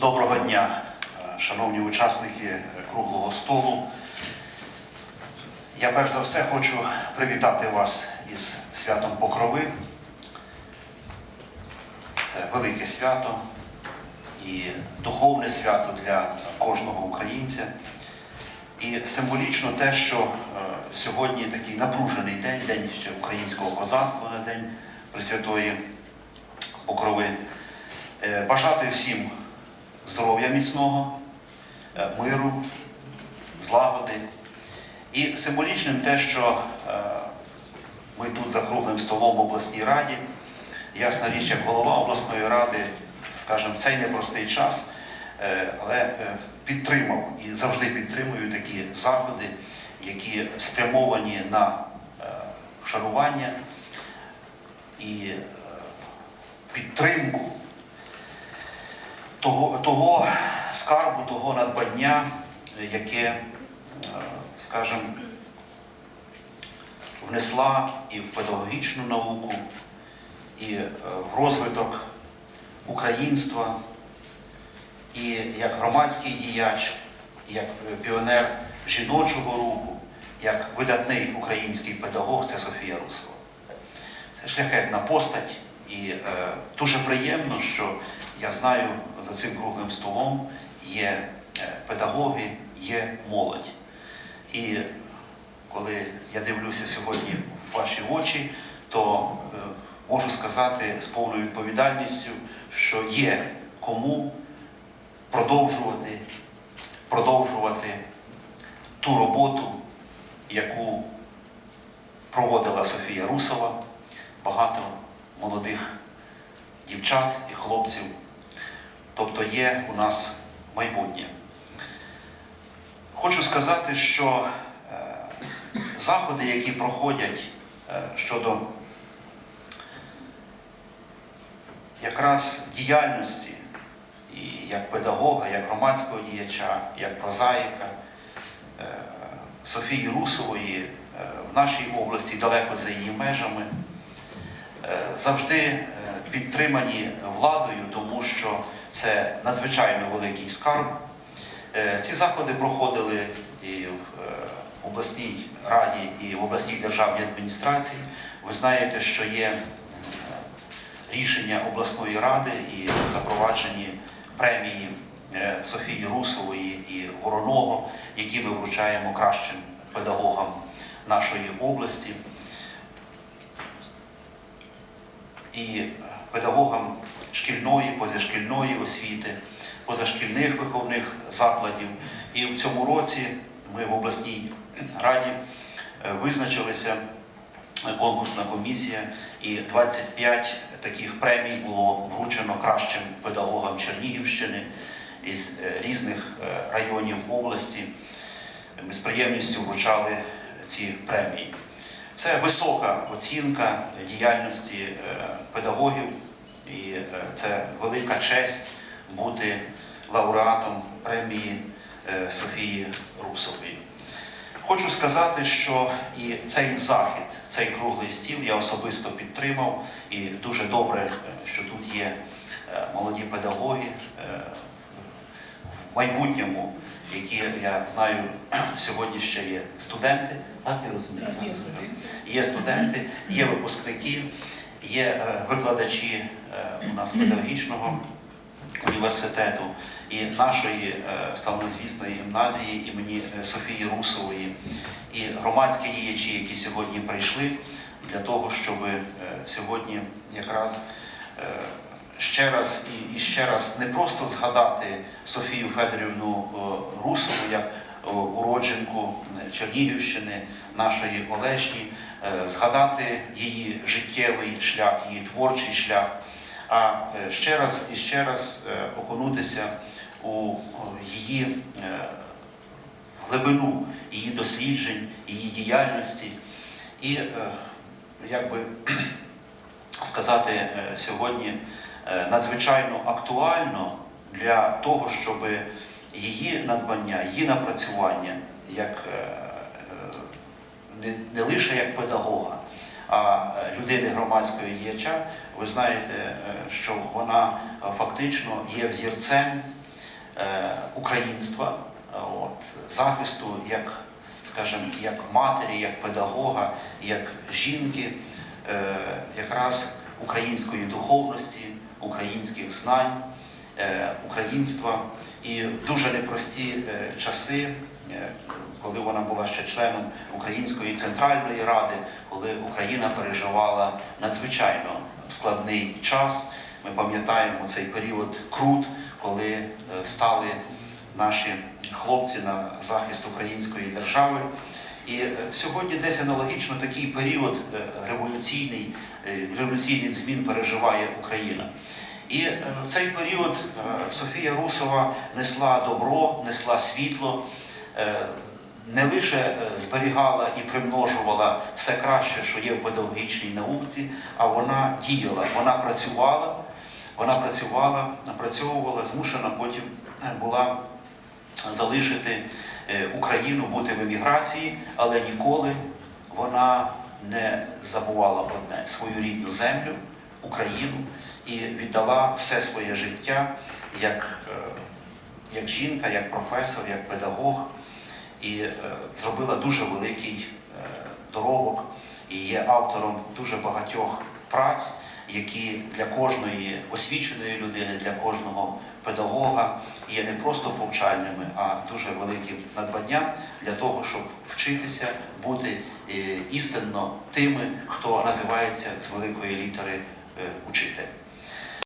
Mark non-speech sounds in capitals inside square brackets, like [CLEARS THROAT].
Доброго дня, шановні учасники круглого столу. Я перш за все хочу привітати вас із святом Покрови. Це велике свято і духовне свято для кожного українця. І символічно те, що е, сьогодні такий напружений день, день ще українського козацтва на День Пресвятої Покрови. Е, Бажати всім здоров'я міцного, е, миру, злагоди. І символічним те, що е, ми тут за круглим столом в обласній раді, ясна річ, як голова обласної ради, скажімо, цей непростий час, е, але підтримав і завжди підтримую такі заходи, які спрямовані на вшанування і підтримку того, того скарбу, того надбання, яке, е, скажімо, внесла і в педагогічну науку, і е, в розвиток українства, і як громадський діяч, і як е, піонер жіночого руху, як видатний український педагог це Софія Русова. Це шляхетна постать, і е, дуже приємно, що я знаю, за цим круглим столом є е, педагоги, є молодь. І коли я дивлюся сьогодні в ваші очі, то е, можу сказати з повною відповідальністю, що є кому продовжувати, продовжувати ту роботу, яку проводила Софія Русова, багато молодих дівчат і хлопців. Тобто є у нас майбутнє. Хочу сказати, що е, заходи, які проходять е, щодо якраз діяльності і як педагога, як громадського діяча, як прозаїка е, Софії Русової в нашій області, далеко за її межами, завжди підтримані владою, що це надзвичайно великий скарб. Е, Ці заходи проходили і в е, обласній раді, і в обласній державній адміністрації. Ви знаєте, що є рішення обласної ради і запроваджені премії е, Софії Русової і Вороного, які ми вручаємо кращим педагогам нашої області і педагогам шкільної, позашкільної освіти, позашкільних виховних закладів. І в цьому році ми в обласній раді е, визначилися е, конкурсна комісія, і 25 таких премій було вручено кращим педагогам Чернігівщини із е, різних районів області. Ми з приємністю вручали ці премії. Це висока оцінка діяльності педагогів, і е, це велика честь бути лауреатом премії е, Софії Русової. Хочу сказати, що і цей захід, цей круглий стіл я особисто підтримав, і дуже добре, е, що тут є молоді педагоги в майбутньому, які я знаю, [CLEARS THROAT] сьогодні ще є студенти. Так я розумію. Є студенти. Є випускники, є викладачі у нас педагогічного університету і нашої е, славнозвісної гімназії імені е, Софії Русової, і громадські діячі, які сьогодні прийшли для того, щоб е, сьогодні якраз е, ще раз і, ще раз не просто згадати Софію Федорівну е, Русову як е, уродженку е, Чернігівщини, нашої Олешні, е, згадати її життєвий шлях, її творчий шлях, а е, ще раз і ще раз е, окунутися у е, її глибину її досліджень, її діяльності. І, як би [CLEARS THROAT] сказати, сьогодні надзвичайно актуально для того, щоб її надбання, її напрацювання як не лише як педагога, а е, людини громадського діяча, ви знаєте, е, що вона е, фактично є взірцем українства, от, захисту як, скажімо, як матері, як педагога, як жінки, якраз української духовності, українських знань, українства. І дуже непрості часи, коли вона була ще членом Української центральної ради, коли Україна переживала надзвичайно складний час. Ми пам'ятаємо цей період крут, коли е, стали наші хлопці на захист української держави. І е, сьогодні десь аналогічно такий період е, революційний, е, революційних змін переживає Україна. І е, в цей період е, Софія Русова несла добро, несла світло, е, не лише е, зберігала і примножувала все краще, що є в педагогічній науці, а вона діяла, вона працювала, вона працювала, напрацьовувала, змушена потім е, була залишити е, Україну, бути в еміграції, але ніколи вона не забувала одне свою рідну землю, Україну, і віддала все своє життя як, е, як жінка, як професор, як педагог, і е, зробила дуже великий е, доробок і є автором дуже багатьох праць, які для кожної освіченої людини, для кожного педагога є не просто повчальними, а дуже великим надбанням для того, щоб вчитися бути е, істинно тими, хто називається з великої літери учитель.